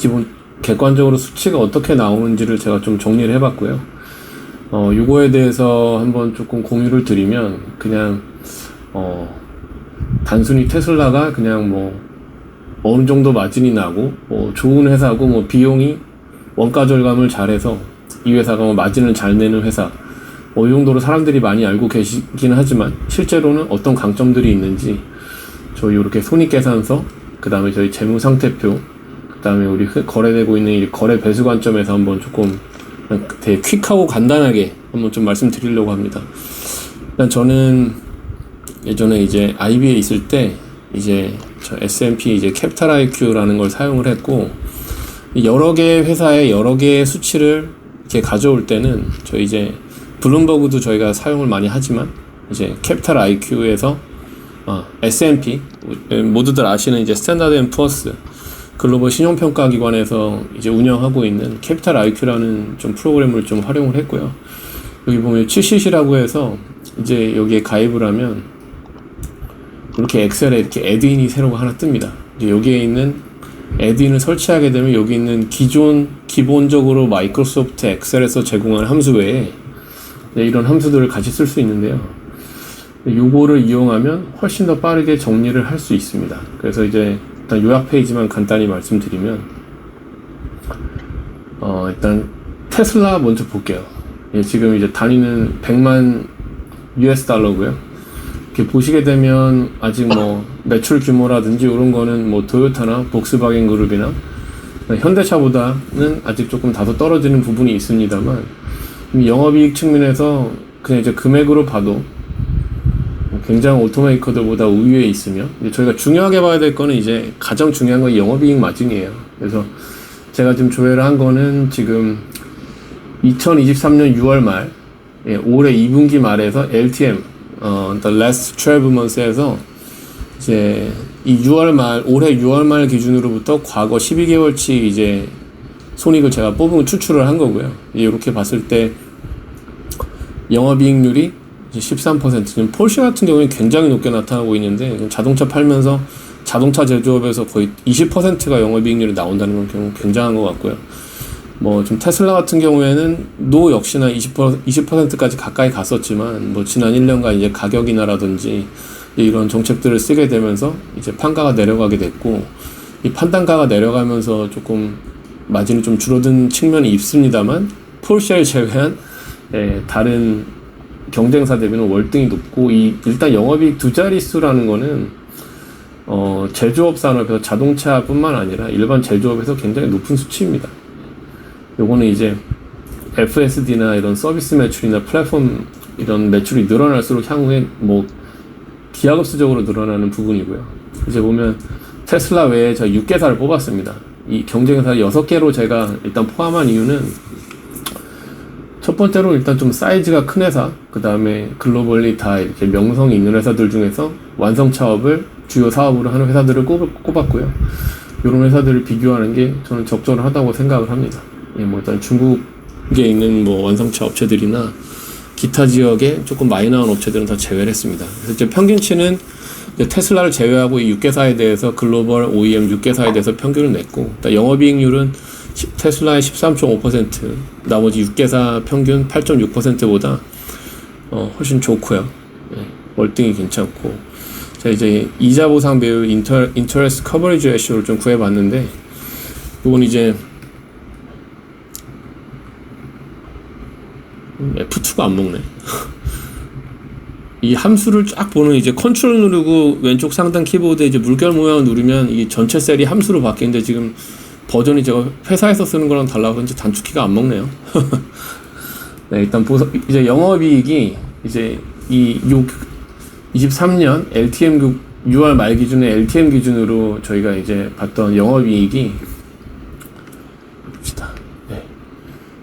기본 객관적으로 수치가 어떻게 나오는지를 제가 좀 정리를 해봤고요. 어, 요거에 대해서 한번 조금 공유를 드리면 그냥 어, 단순히 테슬라가 그냥 뭐 어느 정도 마진이 나고 뭐 좋은 회사고 뭐 비용이 원가 절감을 잘해서 이 회사가 뭐 마진을 잘 내는 회사 뭐 이 정도로 사람들이 많이 알고 계시긴 하지만 실제로는 어떤 강점들이 있는지 저희 이렇게 손익 계산서 그 다음에 저희 재무 상태표 그 다음에 우리 흔- 거래되고 있는 이 거래 배수 관점에서 한번 조금 되게 퀵하고 간단하게 한번 좀 말씀드리려고 합니다. 일단 저는 예전에 이제 IB에 있을 때 이제 저 S&P 이제 캐피탈 IQ라는 걸 사용을 했고 여러 개의 회사의 여러 개의 수치를 이렇게 가져올 때는 저 이제 블룸버그도 저희가 사용을 많이 하지만 이제 캐피탈 IQ에서 어, S&P 모두들 아시는 이제 스탠다드 앤 푸어스 글로벌 신용평가 기관에서 이제 운영하고 있는 캐피탈 IQ라는 좀 프로그램을 좀 활용을 했고요. 여기 보면 7CC라고 해서 이제 여기에 가입을 하면 이렇게 엑셀에 이렇게 애드인이 새로 하나 뜹니다. 이제 여기에 있는 애드인을 설치하게 되면 여기 있는 기존 기본적으로 마이크로소프트 엑셀에서 제공한 함수 외에 네, 이런 함수들을 같이 쓸 수 있는데요. 요거를 이용하면 훨씬 더 빠르게 정리를 할 수 있습니다. 그래서 이제 일단 요약 페이지만 간단히 말씀드리면 어 일단 테슬라 먼저 볼게요. 예, 지금 이제 단위는 100만 US 달러고요. 이렇게 보시게 되면 아직 뭐 매출 규모라든지 이런 거는 뭐 토요타나 복스바겐 그룹이나 현대차보다는 아직 조금 다소 떨어지는 부분이 있습니다만 영업이익 측면에서 그냥 이제 금액으로 봐도 굉장히 오토메이커들보다 우위에 있으며 저희가 중요하게 봐야 될 거는 이제 가장 중요한 건 영업이익 마진이에요. 그래서 제가 지금 조회를 한 거는 지금 2023년 6월 말 예, 올해 2분기 말에서 LTM 어, the last 12 months에서 이제 이 6월 말 올해 6월 말 기준으로부터 과거 12개월치 이제 손익을 제가 뽑은 추출을 한 거고요. 이렇게 봤을 때 영업이익률이 13% 지금 폴쉐 같은 경우에 굉장히 높게 나타나고 있는데 지금 자동차 팔면서 자동차 제조업에서 거의 20%가 영업이익률이 나온다는 건 경우 굉장한 것 같고요. 뭐좀 테슬라 같은 경우에는 노 역시나 20% 20%까지 가까이 갔었지만 뭐 지난 1년간 이제 가격이나라든지 이런 정책들을 쓰게 되면서 이제 판가가 내려가게 됐고 이 판단가가 내려가면서 조금 마진이 좀 줄어든 측면이 있습니다만 폴쉐를 제외한 예, 다른 경쟁사 대비는 월등히 높고 이 일단 영업이익 두 자릿수라는 거는 어, 제조업 산업에서 자동차뿐만 아니라 일반 제조업에서 굉장히 높은 수치입니다. 요거는 이제 FSD나 이런 서비스 매출이나 플랫폼 이런 매출이 늘어날수록 향후에 뭐 기하급수적으로 늘어나는 부분이고요. 이제 보면 테슬라 외에 저 6개사를 뽑았습니다. 이 경쟁사 6개로 제가 일단 포함한 이유는 첫 번째로 일단 좀 사이즈가 큰 회사, 그 다음에 글로벌리 다 이렇게 명성이 있는 회사들 중에서 완성 차업을 주요 사업으로 하는 회사들을 꼽, 꼽았고요. 이런 회사들을 비교하는 게 저는 적절하다고 생각을 합니다. 예, 뭐 일단 중국에 있는 뭐 완성차 업체들이나 기타 지역에 조금 나온 업체들은 다 제외를 했습니다. 그래서 이제 평균치는 이제 테슬라를 제외하고 이 6개사에 대해서 글로벌 OEM 6개사에 대해서 평균을 냈고, 일단 영업이익률은 시- 테슬라의 13.5%, 나머지 6개사 평균 8.6%보다 어, 훨씬 좋고요. 예, 월등히 괜찮고. 자, 이제 이자 보상 배율 인터, 인터레스 커버리지 레시오를 좀 구해봤는데, 이건 이제 음, F2가 안 먹네. 이 함수를 쫙 보는 이제 컨트롤 누르고 왼쪽 상단 키보드에 이제 물결 모양을 누르면 이 전체 셀이 함수로 바뀌는데 지금 버전이 제가 회사에서 쓰는 거랑 달라서 이제 단축키가 안 먹네요. 네, 일단 보서 이제 영업이익이 이제 이 6, 23년 LTM 그 6월 말 기준에 LTM 기준으로 저희가 이제 봤던 영업이익이 봅시다. 네.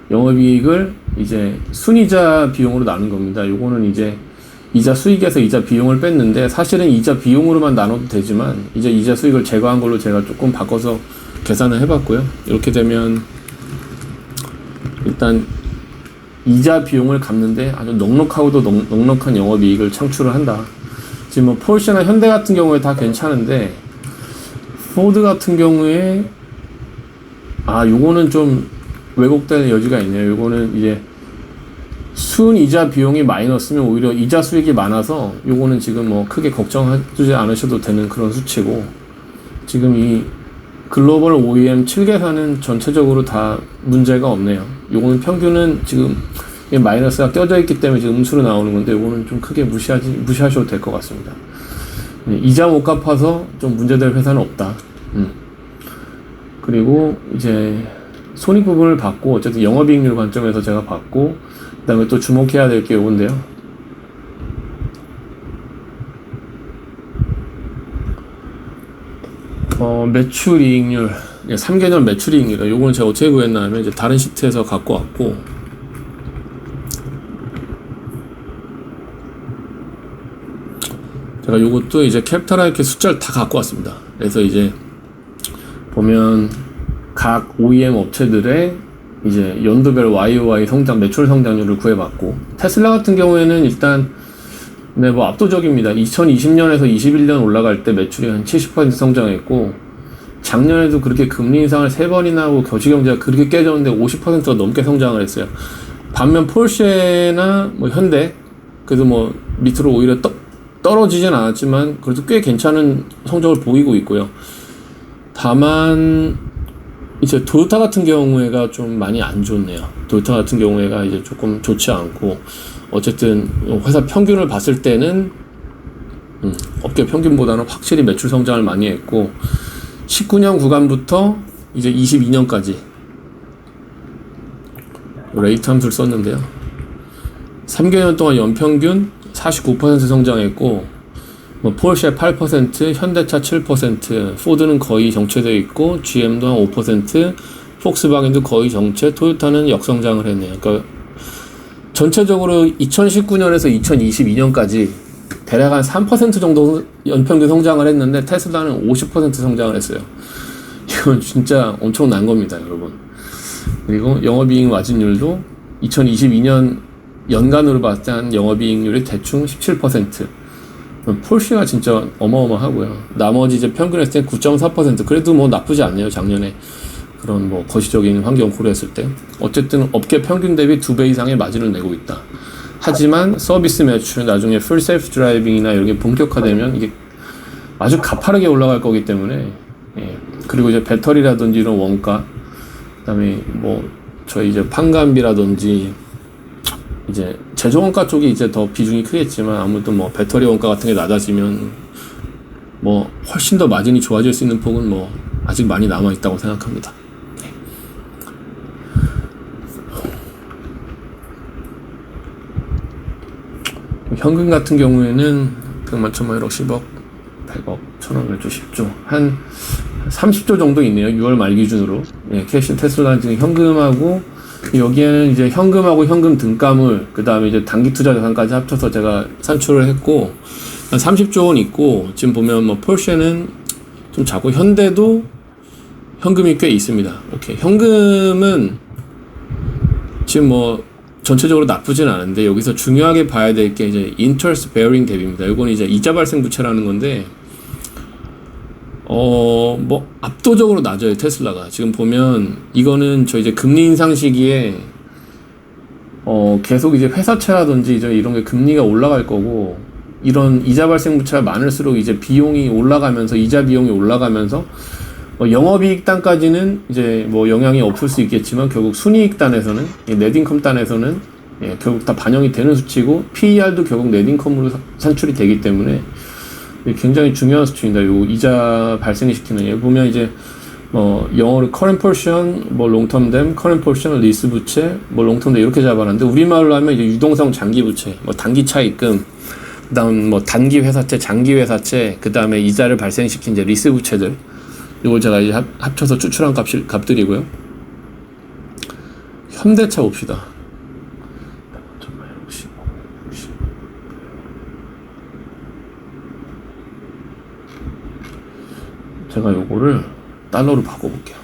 영업이익을 이제 순이자 비용으로 나눈 겁니다. 요거는 이제 이자 수익에서 이자 비용을 뺐는데 사실은 이자 비용으로만 나눠도 되지만 이제 이자 수익을 제거한 걸로 제가 조금 바꿔서 계산을 해봤고요. 이렇게 되면 일단 이자 비용을 갚는데 아주 넉넉하고도 넉, 넉넉한 영업이익을 창출을 한다. 지금 뭐 폴쉐나 현대 같은 경우에 다 괜찮은데 포드 같은 경우에 아 요거는 좀 왜곡될 여지가 있네요. 요거는 이제 순 이자 비용이 마이너스면 오히려 이자 수익이 많아서 요거는 지금 뭐 크게 걱정하지 않으셔도 되는 그런 수치고 지금 이 글로벌 OEM 7개사는 전체적으로 다 문제가 없네요. 요거는 평균은 지금 마이너스가 껴져 있기 때문에 지금 음수로 나오는 건데 요거는 좀 크게 무시하지 무시하셔도 될 것 같습니다. 네, 이자 못 갚아서 좀 문제될 회사는 없다. 음. 그리고 이제 손익 부분을 받고 어쨌든 영업이익률 관점에서 제가 받고 그다음에 또 주목해야 될 게 요건데요. 어, 매출이익률, 3개년 매출이익률, 요거는 제가 어떻게 구했나 하면 이제 다른 시트에서 갖고 왔고, 제가 요것도 이제 캡타라 이렇게 숫자를 다 갖고 왔습니다. 그래서 이제 보면 각 OEM 업체들의 이제 연도별 YOY 성장 매출 성장률을 구해봤고 테슬라 같은 경우에는 일단 네, 뭐 압도적입니다. 2020년에서 21년 올라갈 때 매출이 한 70% 성장했고 작년에도 그렇게 금리 인상을 세 번이나 하고 거시 경제가 그렇게 깨졌는데 50%가 넘게 성장을 했어요. 반면 폴쉐나 뭐 현대 그래도 뭐 밑으로 오히려 떠, 떨어지진 않았지만 그래도 꽤 괜찮은 성적을 보이고 있고요. 다만 이제 도요타 같은 경우에가 좀 많이 안 좋네요. 도요타 같은 경우에가 이제 조금 좋지 않고 어쨌든 회사 평균을 봤을 때는 음, 업계 평균보다는 확실히 매출 성장을 많이 했고 19년 구간부터 이제 22년까지 레이트 함수를 썼는데요. 3개년 동안 연평균 49% 성장했고 뭐 폴쉐 8%, 현대차 7%, 포드는 거의 정체되어 있고 GM도 한 5%, 폭스바겐도 거의 정체, 토요타는 역성장을 했네요. 그러니까 전체적으로 2019년에서 2022년까지 대략 한 3% 정도 연평균 성장을 했는데 테슬라는 50% 성장을 했어요. 이건 진짜 엄청난 겁니다, 여러분. 그리고 영업이익 마진율도 2022년 연간으로 봤을 때 한 영업이익률이 대충 17%. 폴시가 진짜 어마어마하고요. 나머지 이제 평균 했을 때 9.4% 그래도 뭐 나쁘지 않네요. 작년에 그런 뭐 거시적인 환경 고려했을 때 어쨌든 업계 평균 대비 두 배 이상의 마진을 내고 있다. 하지만 서비스 매출 나중에 풀 셀프 드라이빙이나 이런 게 본격화되면 이게 아주 가파르게 올라갈 거기 때문에 예. 그리고 이제 배터리라든지 이런 원가 그다음에 뭐 저희 이제 판관비라든지 이제 제조 원가 쪽이 이제 더 비중이 크겠지만 아무튼 뭐 배터리 원가 같은 게 낮아지면 뭐 훨씬 더 마진이 좋아질 수 있는 폭은 뭐 아직 많이 남아 있다고 생각합니다. 네. 현금 같은 경우에는 100만, 천만, 1억, 10억, 100억, 1000억, 1조, 10조 한 30조 정도 있네요. 6월 말 기준으로. 예, 캐시 테슬라 지금 현금하고 여기에는 이제 현금하고 현금 등가물, 그 다음에 이제 단기 투자 자산까지 합쳐서 제가 산출을 했고, 한 30조 원 있고, 지금 보면 뭐 폴쉐는 좀 작고, 현대도 현금이 꽤 있습니다. 오케이. 현금은 지금 뭐 전체적으로 나쁘진 않은데, 여기서 중요하게 봐야 될 게 이제 interest bearing debt입니다. 이건 이제 이자 발생 부채라는 건데, 어, 뭐, 압도적으로 낮아요, 테슬라가. 지금 보면, 이거는 저 이제 금리 인상 시기에, 어, 계속 이제 회사채라든지 이제 이런 게 금리가 올라갈 거고, 이런 이자 발생 부채가 많을수록 이제 비용이 올라가면서, 이자 비용이 올라가면서, 어, 영업이익 단까지는 이제 뭐 영향이 없을 수 있겠지만, 결국 순이익 단에서는, 넷인컴 단에서는, 예, 결국 다 반영이 되는 수치고, PER도 결국 넷인컴으로 산출이 되기 때문에, 굉장히 중요한 수치입니다. 요 이자 발생시키는 예 보면 이제 뭐 영어로 current portion, 뭐 long term 댐, current portion, 리스 부채, 뭐 long term 댐 이렇게 잡아놨는데 우리말로 하면 이제 유동성 장기 부채, 뭐 단기 차입금, 그다음 뭐 단기 회사채, 장기 회사채, 그다음에 이자를 발생시킨 이제 리스 부채들. 이걸 제가 이제 합, 합쳐서 추출한 값이 값들이고요. 현대차 봅시다. 제가 요거를 달러로 바꿔볼게요.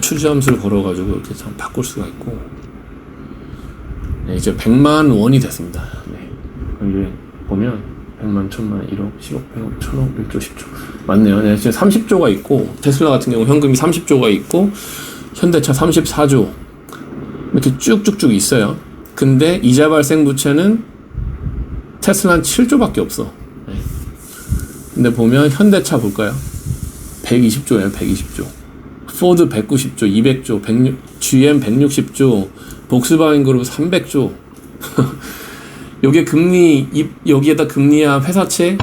추지 함수를 걸어가지고 이렇게 참 바꿀 수가 있고, 네, 이제 100만 원이 됐습니다. 네. 이게 보면 100만, 1000만, 1억, 10억, 100억, 1000억, 1조, 10조. 맞네요. 네, 지금 30조가 있고, 테슬라 같은 경우 현금이 30조가 있고, 현대차 34조. 이렇게 쭉쭉쭉 있어요. 근데 이자 발생 부채는 테슬라는 7조밖에 없어. 네. 근데 보면 현대차 볼까요? 120조예요, 120조. 포드 190조, 200조, 106, GM 160조, 복스바겐 그룹 300조. 여기에 금리 이- 여기에다 금리야 회사채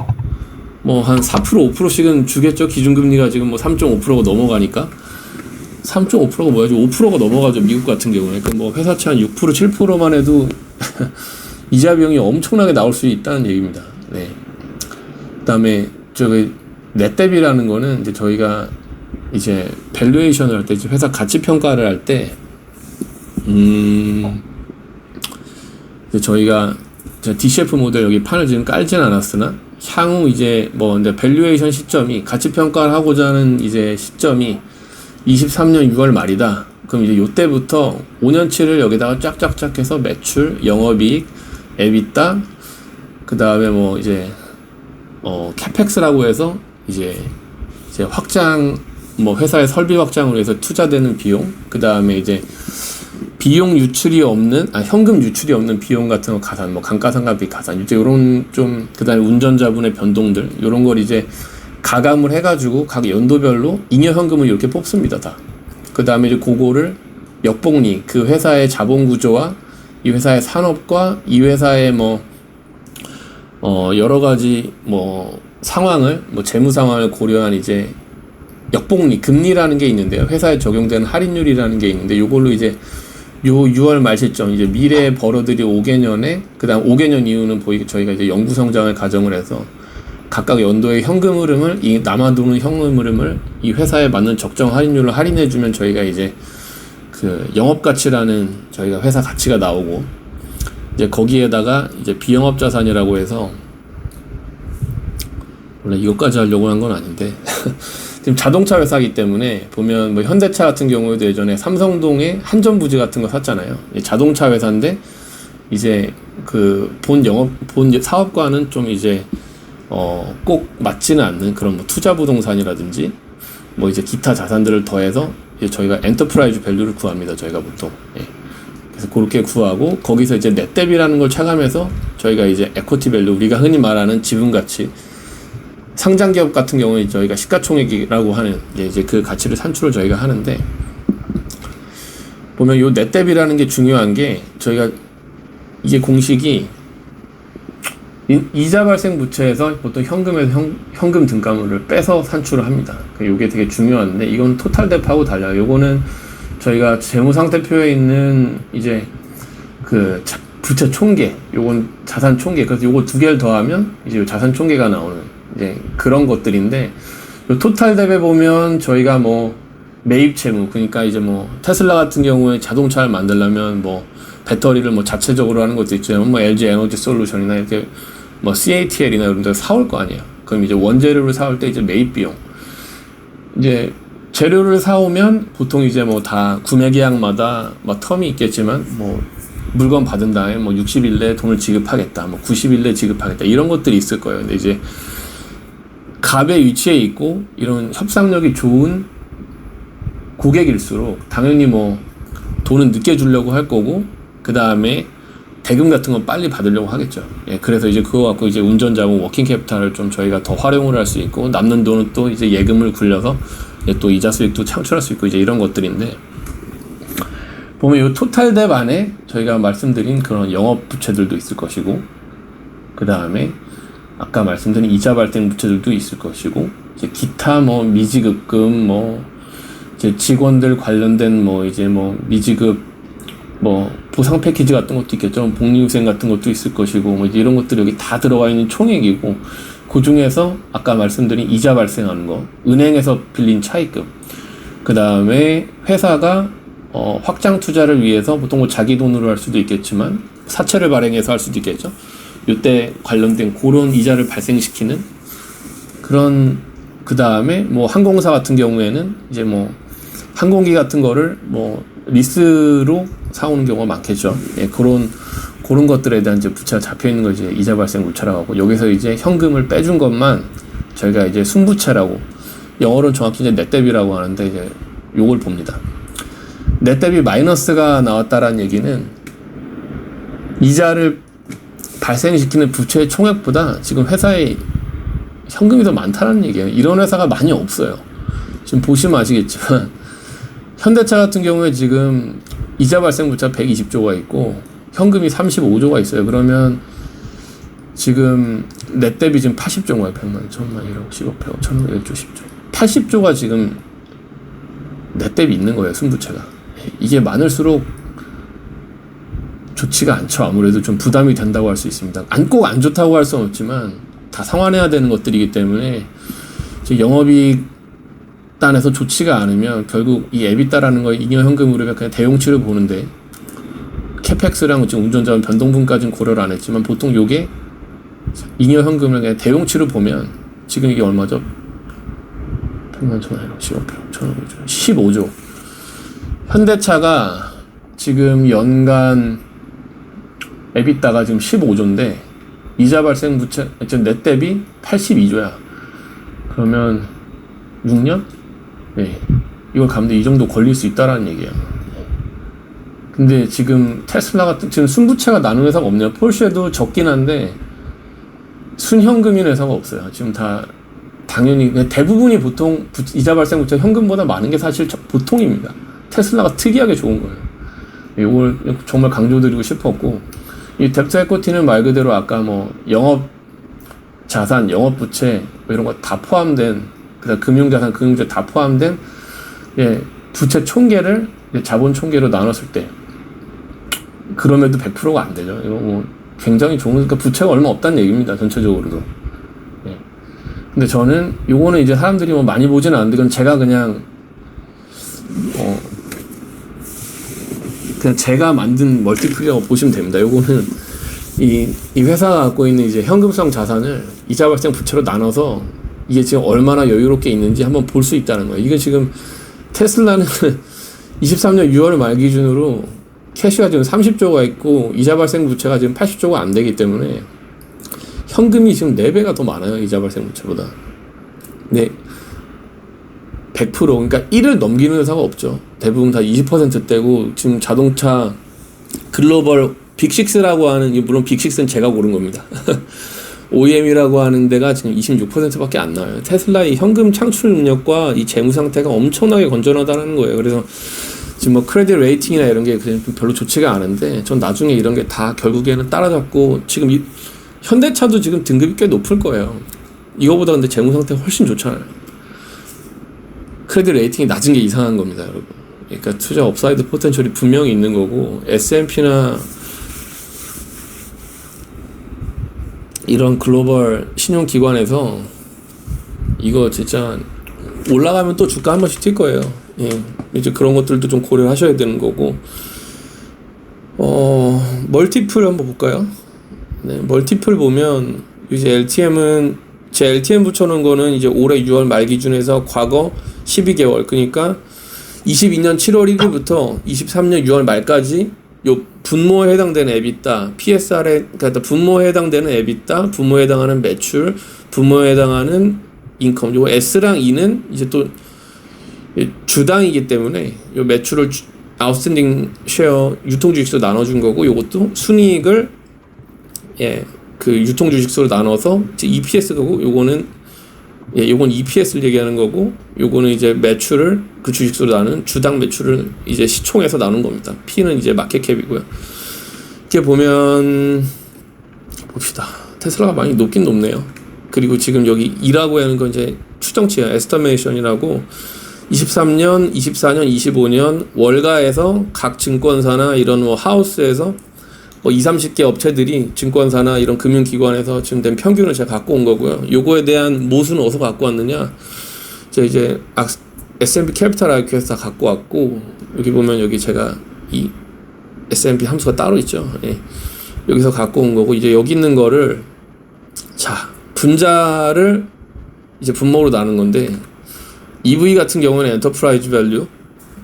뭐 한 4% 5%씩은 주겠죠. 기준금리가 지금 뭐 3.5%가 넘어가니까 3.5%가 뭐야지 5%가 넘어가죠. 미국 같은 경우에 그뭐 회사채 한 6% 7%만 해도 이자 비용이 엄청나게 나올 수 있다는 얘기입니다. 네. 그다음에 저기 넷대비라는 거는 이제 저희가 이제 밸류에이션을 할 때 회사 가치 평가를 할때 음. 저희가 저 DCF 모델 여기 판을 지금 깔진 않았으나 향후 이제 뭐 근데 밸류에이션 시점이 가치 평가를 하고자 하는 이제 시점이 23년 6월 말이다. 그럼 이제 요때부터 5년치를 여기다가 쫙쫙쫙 해서 매출, 영업이익, 에비타, 그 다음에 뭐 이제 어 캐펙스라고 해서 이제 이제 확장 뭐 회사의 설비 확장을 위해서 투자되는 비용, 그 다음에 이제 비용 유출이 없는 아 현금 유출이 없는 비용 같은 거 가산 뭐 감가상각비 가산 이제 요런 좀 그다음에 운전자분의 변동들 요런 걸 이제 가감을 해가지고 각 연도별로 잉여 현금을 이렇게 뽑습니다 다. 그다음에 이제 그거를 역복리 그 회사의 자본 구조와 이 회사의 산업과 이 회사의 뭐 어 여러 가지 뭐 상황을 뭐 재무 상황을 고려한 이제 역복리 금리라는 게 있는데요. 회사에 적용되는 할인율이라는 게 있는데 요걸로 이제 요 6월 말 시점 이제 미래에 벌어들이 5개년에 그다음 5개년 이후는 보이 저희가 이제 영구 성장을 가정을 해서 각각 연도의 현금 흐름을 이 남아도는 현금 흐름을 이 회사에 맞는 적정 할인율로 할인해 주면 저희가 이제 그 영업 가치라는 저희가 회사 가치가 나오고 이제 거기에다가 이제 비영업 자산이라고 해서 원래 이것까지 하려고 한 건 아닌데 지금 자동차 회사이기 때문에 보면 뭐 현대차 같은 경우에도 예전에 삼성동에 한전 부지 같은 거 샀잖아요. 이 자동차 회사인데 이제 그 본 영업 본 사업과는 좀 이제 어 꼭 맞지는 않는 그런 뭐 투자 부동산이라든지 뭐 이제 기타 자산들을 더해서 이제 저희가 엔터프라이즈 밸류를 구합니다. 저희가 보통. 예. 그래서 그렇게 구하고 거기서 이제 넷 대비라는 걸 차감해서 저희가 이제 에코티 밸류 우리가 흔히 말하는 지분 가치 상장 기업 같은 경우에 저희가 시가총액이라고 하는 이제 그 가치를 산출을 저희가 하는데 보면 요 넷대비라는 게 중요한 게 저희가 이게 공식이 이- 이자 발생 부채에서 보통 현금에서 현, 현금 등가물을 빼서 산출을 합니다. 이게 되게 중요한데 이건 토탈 뎁하고 달라요. 요거는 저희가 재무 상태표에 있는 이제 그 자- 부채 총계, 요건 자산 총계. 그래서 요거 두 개를 더하면 이제 요 자산 총계가 나오는 이제 그런 것들인데 요 토탈 뎁에 보면 저희가 뭐 매입 채무 그러니까 이제 뭐 테슬라 같은 경우에 자동차를 만들려면 뭐 배터리를 뭐 자체적으로 하는 것도 있지만 뭐 LG 에너지 솔루션이나 이렇게 뭐 CATL이나 이런 데 사올 거 아니에요. 그럼 이제 원재료를 사올 때 이제 매입 비용. 이제 재료를 사오면 보통 이제 뭐 다 구매 계약마다 뭐 텀이 있겠지만 뭐 물건 받은 다음에 뭐 60일 내에 돈을 지급하겠다, 뭐 90일 내에 지급하겠다 이런 것들이 있을 거예요. 근데 이제 갑의 위치에 있고 이런 협상력이 좋은 고객일수록 당연히 뭐 돈은 늦게 주려고 할 거고 그 다음에 대금 같은 건 빨리 받으려고 하겠죠. 예, 그래서 이제 그거 갖고 이제 운전자고 워킹 캐피탈을 좀 저희가 더 활용을 할 수 있고 남는 돈은 또 이제 예금을 굴려서 이제 또 이자 수익도 창출할 수 있고 이제 이런 것들인데 보면 이 토탈 뎁 안에 저희가 말씀드린 그런 영업 부채들도 있을 것이고 그 다음에 아까 말씀드린 이자 발생 부채들도 있을 것이고 이제 기타 뭐 미지급금 뭐 이제 직원들 관련된 뭐 이제 뭐 미지급 뭐 보상 패키지 같은 것도 있겠죠. 복리후생 같은 것도 있을 것이고 뭐 이런 것들이 여기 다 들어가 있는 총액이고 그 중에서 아까 말씀드린 이자 발생하는 거, 은행에서 빌린 차입금, 그 다음에 회사가 어, 확장 투자를 위해서 보통 뭐 자기 돈으로 할 수도 있겠지만 사채를 발행해서 할 수도 있겠죠. 이때 관련된 그런 이자를 발생시키는 그런 그 다음에 뭐 항공사 같은 경우에는 이제 뭐 항공기 같은 거를 뭐 리스로 사오는 경우가 많겠죠. 예, 그런 그런 것들에 대한 이제 부채가 잡혀 있는 거 이제 이자 발생 부채라고 하고 여기서 이제 현금을 빼준 것만 저희가 이제 순부채라고 영어로는 정확히 이제 넷대비라고 하는데 이제 요걸 봅니다. 넷대비 마이너스가 나왔다라는 얘기는 이자를 발생시키는 부채의 총액보다 지금 회사의 현금이 더 많다는 얘기예요. 이런 회사가 많이 없어요. 지금 보시면 아시겠지만 현대차 같은 경우에 지금 이자 발생 부채 120조가 있고 현금이 35조가 있어요. 그러면 지금 넷 대비 지금 80조인 거예요. 100만, 1000만, 1억, 10억, 100억, 1000억, 1조, 10조. 80조가 지금 넷 대비 있는 거예요. 순부채가. 이게 많을수록 좋지가 않죠. 아무래도 좀 부담이 된다고 할 수 있습니다. 안 꼭 안 좋다고 할 수는 없지만 다 상환해야 되는 것들이기 때문에 이제 영업이익 단에서 좋지가 않으면 결국 이 에비따라는 거 잉여 현금으로 그냥 대용치를 보는데 캐펙스랑 지금 운전자원 변동분까지는 고려를 안 했지만 보통 요게 잉여 현금을 그냥 대용치로 보면 지금 이게 얼마죠? 100만 천 원, 10억, 100억, 1000억, 15조. 현대차가 지금 연간 에비따가 지금 15조인데 이자 발생 부채 지금 넷 대비 82조야. 그러면 6년? 네. 이걸 가는데 이 정도 걸릴 수 있다라는 얘기야. 근데 지금 테슬라 같은 지금 순부채가 나눈 회사가 없네요. 폴쉐도 적긴 한데 순현금인 회사가 없어요. 지금 다 당연히 대부분이 보통 부- 이자 발생 부채 현금보다 많은 게 사실 저- 보통입니다. 테슬라가 특이하게 좋은 거예요. 이걸 정말 강조드리고 싶었고 이 뎁트 에코티는 말 그대로 아까 뭐 영업 자산, 영업 부채 뭐 이런 거 다 포함된 그다음 금융 자산, 금융 부채 다 포함된 예, 부채 총계를 이제 자본 총계로 나눴을 때 그럼에도 100%가 안 되죠. 이거 뭐 굉장히 좋은 그러니까 부채가 얼마 없다는 얘기입니다. 전체적으로도. 예. 근데 저는 요거는 이제 사람들이 뭐 많이 보지는 않는데 그건 제가 그냥 어 그냥 제가 만든 멀티플이라고 보시면 됩니다. 요거는 이, 이 회사가 갖고 있는 이제 현금성 자산을 이자 발생 부채로 나눠서 이게 지금 얼마나 여유롭게 있는지 한번 볼 수 있다는 거예요. 이게 지금 테슬라는 23년 6월 말 기준으로 캐시가 지금 30조가 있고 이자 발생 부채가 지금 80조가 안 되기 때문에 현금이 지금 4배가 더 많아요. 이자 발생 부채보다. 네. 100% 그러니까 1을 넘기는 회사가 없죠. 대부분 다 20%대고 지금 자동차 글로벌 빅6라고 하는 이 물론 빅6는 제가 고른 겁니다. OEM이라고 하는 데가 지금 26%밖에 안 나와요. 테슬라의 현금 창출 능력과 이 재무 상태가 엄청나게 건전하다는 거예요. 그래서 지금 뭐 크레딧 레이팅이나 이런 게 그냥 별로 좋지가 않은데 전 나중에 이런 게 다 결국에는 따라잡고 지금 이 현대차도 지금 등급이 꽤 높을 거예요. 이거보다 근데 재무 상태가 훨씬 좋잖아요. 크레딧 레이팅이 낮은 게 이상한 겁니다, 여러분. 그러니까 투자 업사이드 포텐셜이 분명히 있는 거고 S&P나 이런 글로벌 신용 기관에서 이거 진짜 올라가면 또 주가 한 번씩 튈 거예요. 예. 이제 그런 것들도 좀 고려하셔야 되는 거고. 어, 멀티플 한번 볼까요? 네, 멀티플 보면 이제 LTM은 제 LTM 붙여놓은 거는 이제 올해 6월 말 기준에서 과거 12개월. 그러니까 22년 7월 1일부터 23년 6월 말까지 요 분모에 해당되는 EBITDA, PSR에 그러니까 분모에 해당되는 EBITDA, 분모에 해당하는 매출, 분모에 해당하는 인컴. 요 S랑 E는 이제 또 주당이기 때문에 요 매출을 주- 아웃스탠딩 쉐어 유통 주식수로 나눠 준 거고 요것도 순이익을 예, 그 유통 주식수로 나눠서 이제 EPS고 요거는 예, 요건 EPS를 얘기하는 거고 요거는 이제 매출을 그 주식수로 나눈 주당 매출을 이제 시총에서 나눈 겁니다. P는 이제 마켓캡이고요. 이렇게 보면 봅시다. 테슬라가 많이 높긴 높네요. 그리고 지금 여기 2라고 하는 건 이제 추정치야 에스터메이션이라고 23년, 24년, 25년 월가에서 각 증권사나 이런 뭐 하우스에서 뭐 2, 30개 업체들이 증권사나 이런 금융기관에서 지금 된 평균을 제가 갖고 온 거고요. 요거에 대한 모수는 어디서 갖고 왔느냐? 제 이제 악- S&P 캐피탈 IQ에서 다 갖고 왔고 여기 보면 여기 제가 이 S&P 함수가 따로 있죠. 예. 여기서 갖고 온 거고 이제 여기 있는 거를 자 분자를 이제 분모로 나눈 건데 EV 같은 경우는 엔터프라이즈 밸류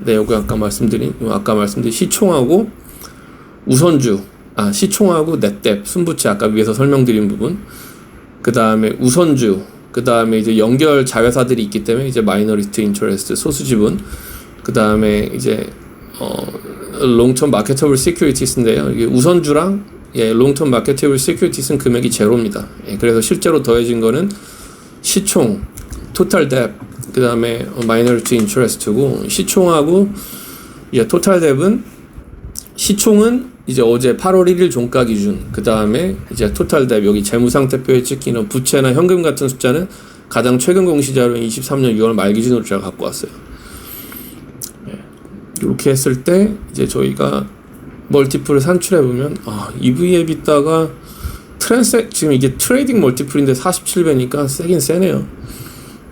네, 요거 아까 말씀드린 요 아까 말씀드린 시총하고 우선주 아 시총하고 넷뎁 순부치 아까 위에서 설명드린 부분. 그 다음에 우선주 그 다음에 이제 연결 자회사들이 있기 때문에 이제 마이너리티 인터레스트 소수 지분. 그 다음에 이제 어 롱텀 마케터블 시큐리티스인데요. 이게 우선주랑 예 롱텀 마케터블 시큐리티스는 금액이 제로입니다. 예, 그래서 실제로 더해진 거는 시총 토탈 뎁 그 다음에 마이너리티 인터레스트고 시총하고 이제 토탈 뎁은 시총은 이제 어제 8월 1일 종가 기준 그 다음에 이제 토탈 뎁 여기 재무상태표에 찍히는 부채나 현금 같은 숫자는 가장 최근 공시자료인 23년 6월 말 기준으로 제가 갖고 왔어요. 이렇게 했을 때 이제 저희가 멀티플을 산출해 보면 아 EV에 비다가 트랜스 지금 이게 트레이딩 멀티플인데 47배니까 세긴 세네요.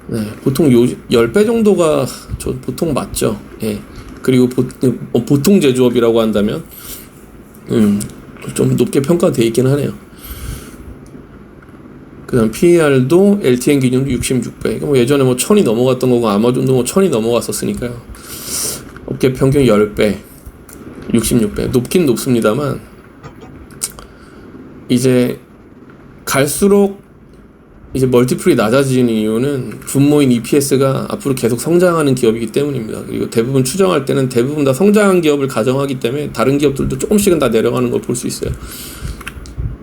네, 보통 요 10배 정도가 저 보통 맞죠. 예. 그리고 보, 어, 보통 제조업이라고 한다면 음, 좀 높게 평가되어 있긴 하네요. 그다음 PER도 LTN 기준으로 66배. 뭐 예전에 뭐 천이 넘어갔던 거고 아마존도 뭐 천이 넘어갔었으니까요. 업계 평균 10배, 66배. 높긴 높습니다만 이제 갈수록 이제 멀티플이 낮아지는 이유는 분모인 EPS가 앞으로 계속 성장하는 기업이기 때문입니다. 그리고 대부분 추정할 때는 대부분 다 성장한 기업을 가정하기 때문에 다른 기업들도 조금씩은 다 내려가는 걸 볼 수 있어요.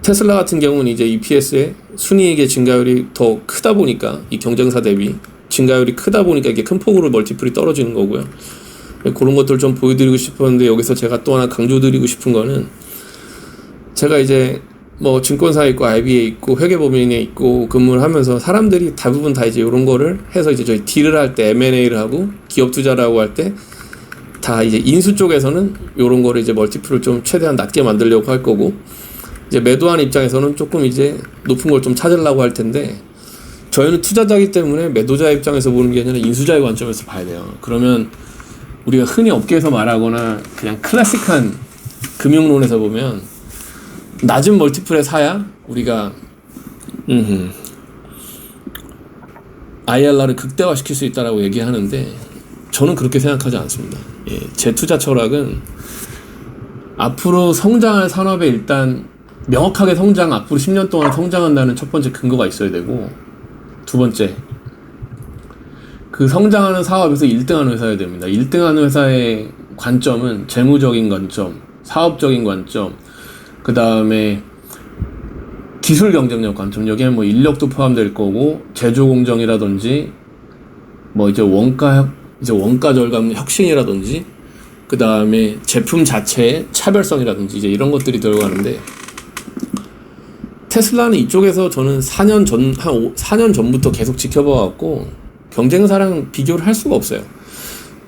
테슬라 같은 경우는 이제 EPS의 순이익의 증가율이 더 크다 보니까 이 경쟁사 대비 증가율이 크다 보니까 이게 큰 폭으로 멀티플이 떨어지는 거고요. 그런 것들 좀 보여드리고 싶었는데 여기서 제가 또 하나 강조드리고 싶은 거는 제가 이제 뭐 증권사에 있고 IB에 있고 회계법인에 있고 근무를 하면서 사람들이 대부분 다 이제 이런 거를 해서 이제 저희 딜을 할 때 M&A를 하고 기업 투자라고 할 때 다 이제 인수 쪽에서는 이런 거를 이제 멀티플을 좀 최대한 낮게 만들려고 할 거고 이제 매도하는 입장에서는 조금 이제 높은 걸 좀 찾으려고 할 텐데 저희는 투자자이기 때문에 매도자 입장에서 보는 게 아니라 인수자의 관점에서 봐야 돼요. 그러면 우리가 흔히 업계에서 말하거나 그냥 클래식한 금융론에서 보면 낮은 멀티플에 사야 우리가 음 IRR을 극대화시킬 수 있다라고 얘기하는데 저는 그렇게 생각하지 않습니다. 예, 제 투자 철학은 앞으로 성장할 산업에 일단 명확하게 성장 앞으로 10년 동안 성장한다는 첫 번째 근거가 있어야 되고 두 번째 그 성장하는 사업에서 1등하는 회사여야 됩니다. 1등하는 회사의 관점은 재무적인 관점, 사업적인 관점, 그 다음에 기술 경쟁력 여기에는 뭐 인력도 포함될 거고 제조 공정이라든지 뭐 이제 원가 이제 원가 절감 혁신이라든지 그 다음에 제품 자체의 차별성이라든지 이제 이런 것들이 들어가는데 테슬라는 이쪽에서 저는 4년 전한 4년 전부터 계속 지켜봐 왔고 경쟁사랑 비교를 할 수가 없어요.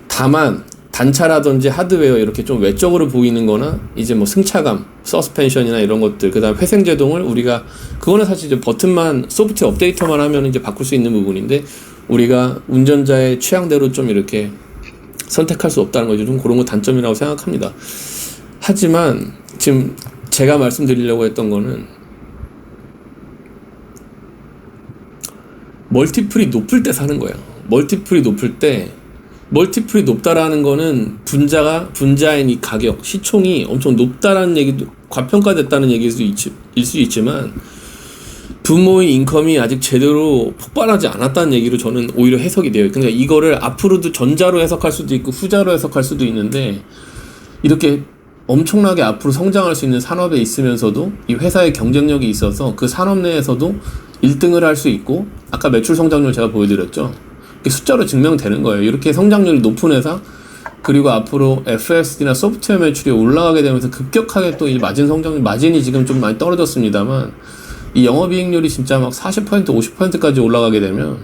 다만 단차라든지 하드웨어 이렇게 좀 외적으로 보이는 거나 이제 뭐 승차감, 서스펜션이나 이런 것들, 그 다음 회생 제동을 우리가 그거는 사실 이제 버튼만 소프트웨어 업데이터만 하면 이제 바꿀 수 있는 부분인데 우리가 운전자의 취향대로 좀 이렇게 선택할 수 없다는 거죠. 좀 그런 거 단점이라고 생각합니다. 하지만 지금 제가 말씀드리려고 했던 거는 멀티플이 높을 때 사는 거예요. 멀티플이 높을 때 멀티플이 높다라는 거는 분자가 분자인 이 가격 시총이 엄청 높다라는 얘기도 과평가됐다는 있, 일수 있지만 부모의 인컴이 아직 제대로 폭발하지 않았다는 얘기로 저는 오히려 해석이 돼요. 그러니까 이거를 앞으로도 전자로 해석할 수도 있고 후자로 해석할 수도 있는데 이렇게 엄청나게 앞으로 성장할 수 있는 산업에 있으면서도 이 회사의 경쟁력이 있어서 그 산업 내에서도 1등을 할 수 있고 아까 매출 성장률 제가 보여드렸죠. 숫자로 증명되는 거예요. 이렇게 성장률이 높은 회사 그리고 앞으로 FSD나 소프트웨어 매출이 올라가게 되면서 급격하게 또 이 마진 성장률 마진이 지금 좀 많이 떨어졌습니다만 이 영업이익률이 진짜 막 40% 50%까지 올라가게 되면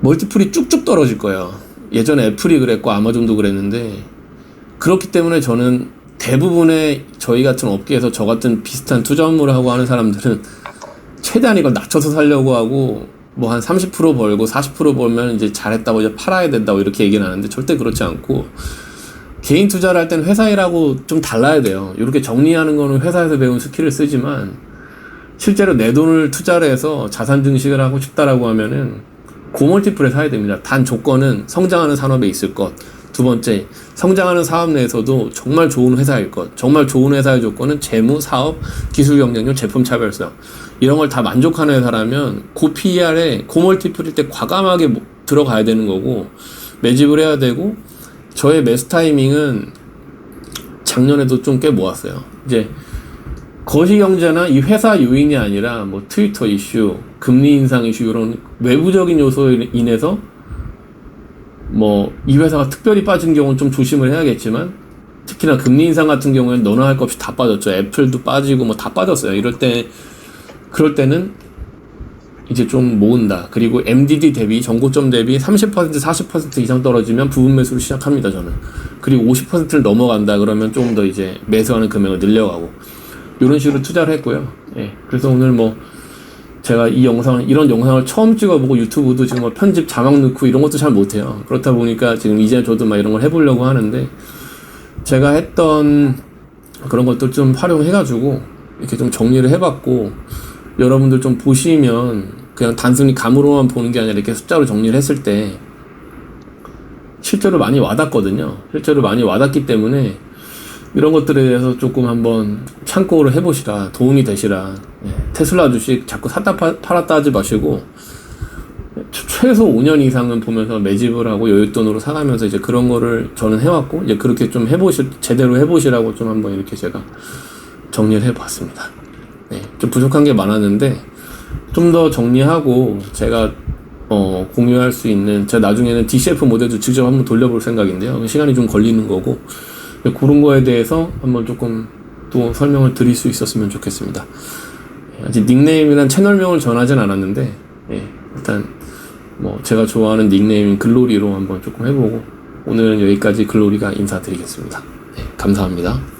멀티플이 쭉쭉 떨어질 거예요. 예전에 애플이 그랬고 아마존도 그랬는데 그렇기 때문에 저는 대부분의 저희 같은 업계에서 저 같은 비슷한 투자 업무를 하고 하는 사람들은 최대한 이걸 낮춰서 살려고 하고 뭐 한 30% 벌고 40% 벌면 이제 잘했다고 이제 팔아야 된다고 이렇게 얘기는 하는데 절대 그렇지 않고 개인 투자를 할 때는 회사 일하고 좀 달라야 돼요. 이렇게 정리하는 거는 회사에서 배운 스킬을 쓰지만 실제로 내 돈을 투자를 해서 자산 증식을 하고 싶다라고 하면은 고멀티플에 사야 됩니다. 단 조건은 성장하는 산업에 있을 것. 두 번째, 성장하는 사업 내에서도 정말 좋은 회사일 것. 정말 좋은 회사의 조건은 재무, 사업, 기술 경쟁력, 제품 차별성. 이런 걸 다 만족하는 회사라면 고 PER에 고 멀티플일 때 과감하게 뭐- 들어가야 되는 거고 매집을 해야 되고 저의 매수 타이밍은 작년에도 좀 꽤 모았어요. 이제 거시경제나 이 회사 요인이 아니라 뭐 트위터 이슈, 금리 인상 이슈 이런 외부적인 요소에 인해서 뭐 이 회사가 특별히 빠진 경우는 좀 조심을 해야겠지만 특히나 금리 인상 같은 경우에는 너나 할 것 없이 다 빠졌죠. 애플도 빠지고 뭐 다 빠졌어요. 이럴 때 그럴 때는 이제 좀 모은다. 그리고 MDD 대비 정고점 대비 30% 40% 이상 떨어지면 부분 매수를 시작합니다. 저는. 그리고 50%를 넘어간다 그러면 조금 더 이제 매수하는 금액을 늘려가고 이런 식으로 투자를 했고요. 예. 그래서 오늘 뭐 제가 이 영상 이런 영상을 처음 찍어보고 유튜브도 지금 뭐 편집 자막 넣고 이런 것도 잘 못해요. 그렇다 보니까 지금 이제 저도 막 이런 걸 해보려고 하는데 제가 했던 그런 것들 좀 활용해가지고 이렇게 좀 정리를 해봤고 여러분들 좀 보시면 그냥 단순히 감으로만 보는 게 아니라 이렇게 숫자로 정리를 했을 때 실제로 많이 와닿거든요. 실제로 많이 와닿기 때문에 이런 것들에 대해서 조금 한번 참고를 해보시라 도움이 되시라 예, 테슬라 주식 자꾸 샀다 파- 팔았다 하지 마시고 최- 최소 5년 이상은 보면서 매집을 하고 여윳돈으로 사가면서 이제 그런 거를 저는 해왔고 이제 그렇게 좀 해보시 제대로 해보시라고 좀 한번 이렇게 제가 정리를 해봤습니다. 네, 좀 부족한 게 많았는데 좀 더 정리하고 제가 어, 공유할 수 있는 제가 나중에는 DCF 모델도 직접 한번 돌려볼 생각인데요. 시간이 좀 걸리는 거고 그런 거에 대해서 한번 조금 또 설명을 드릴 수 있었으면 좋겠습니다. 예, 아직 닉네임이란 채널명을 정하진 않았는데 예, 일단 뭐 제가 좋아하는 닉네임인 글로리로 한번 조금 해보고 오늘은 여기까지 글로리가 인사드리겠습니다. 네, 감사합니다.